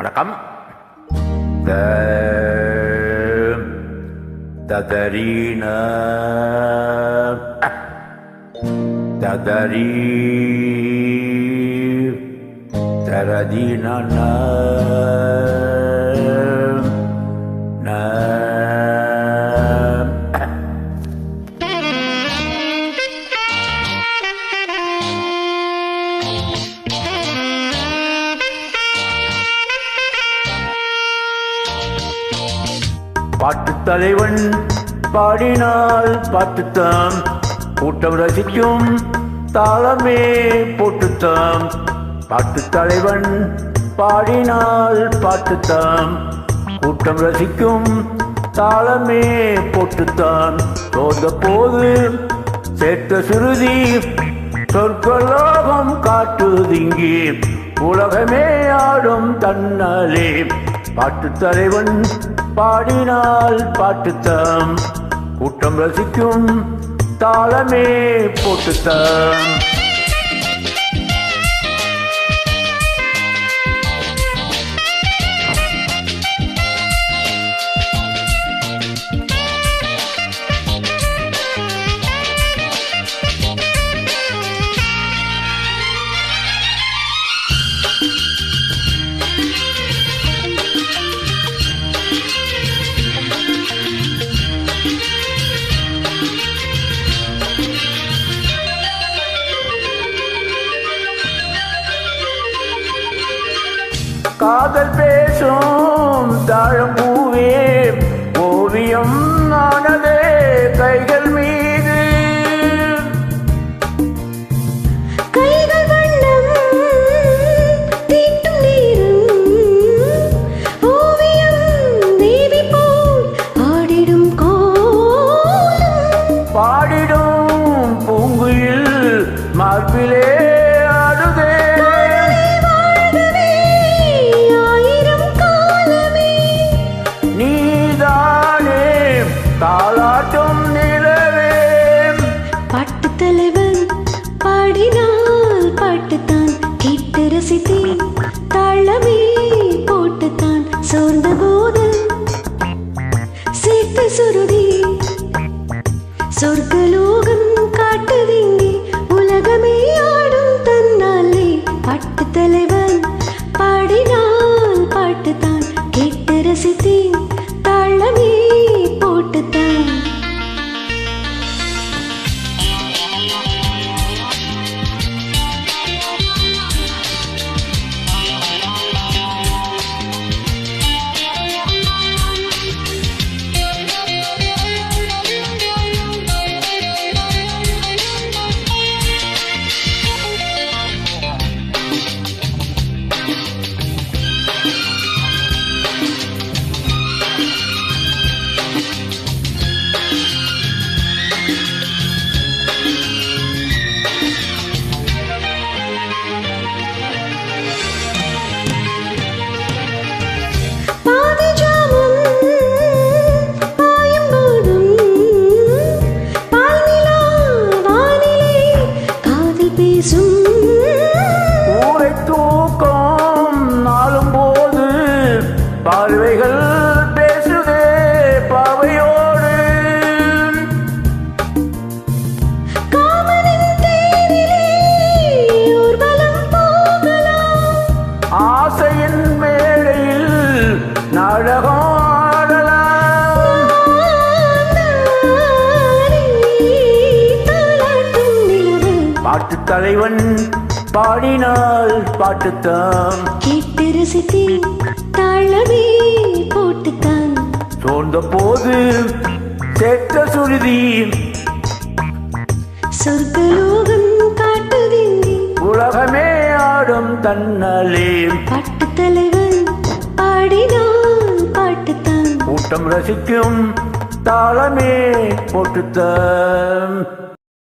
رقم؟ تدرينا. تدري تردينا. பாட்டு தலைவன் பாடினால் பார்த்துத்தான். கூட்டம் ரசிக்கும் தாளமே போட்டுத்தாம் பாட்டு தலைவன் பாடினால் பார்த்துத்தான். கூட்டம் ரசிக்கும் தாளமே போட்டுத்தான். தோந்த போது சேர்த்த சுருதி சொற்கலோகம் காட்டுதிங்கே உலகமே ஆடும் தன்னாலே. பாட்டு தலைவன் பாடினால் பாட்டுத்தாம் கூட்டம் ரசிக்கும் தாளமே போட்டுத்தான். காதல் பேசும் தாழம் பூவே ஓவியம் ஆனதே கைகள் மீது. கைகள் வண்ணம் தீட்டும் நேரம். ஓவியம் தேவி போல் ஆடிடும் கோலம். பாடிடும் பூங்குயில் மார்பிலே கேட்டு ரசித்தேன் போட்டுத்தான் சோர்ந்த போது. சேர்த்து சுருதி சொர்க்கலோகம் காட்டுதிங்கே உலகமே ஆடும் தன்னாலே பட்டு தலைவர் ஊரை தூக்கம் நாளும் போது பார்வைகள் தலைவன் பாடினால் பாட்டுத்தான். கேட்டு ரசித்தேன் தாளமே போட்டுத்தான். சோர்ந்த போது சேர்த்த சுருதி சொர்க்கலோகம் காட்டுதிங்கே உலகமே ஆடும் தன்னாலே. பாட்டு தலைவன் பாடினால் பாட்டுத்தான். கூட்டம் ரசிக்கும் தாளமே போட்டுத்தான்.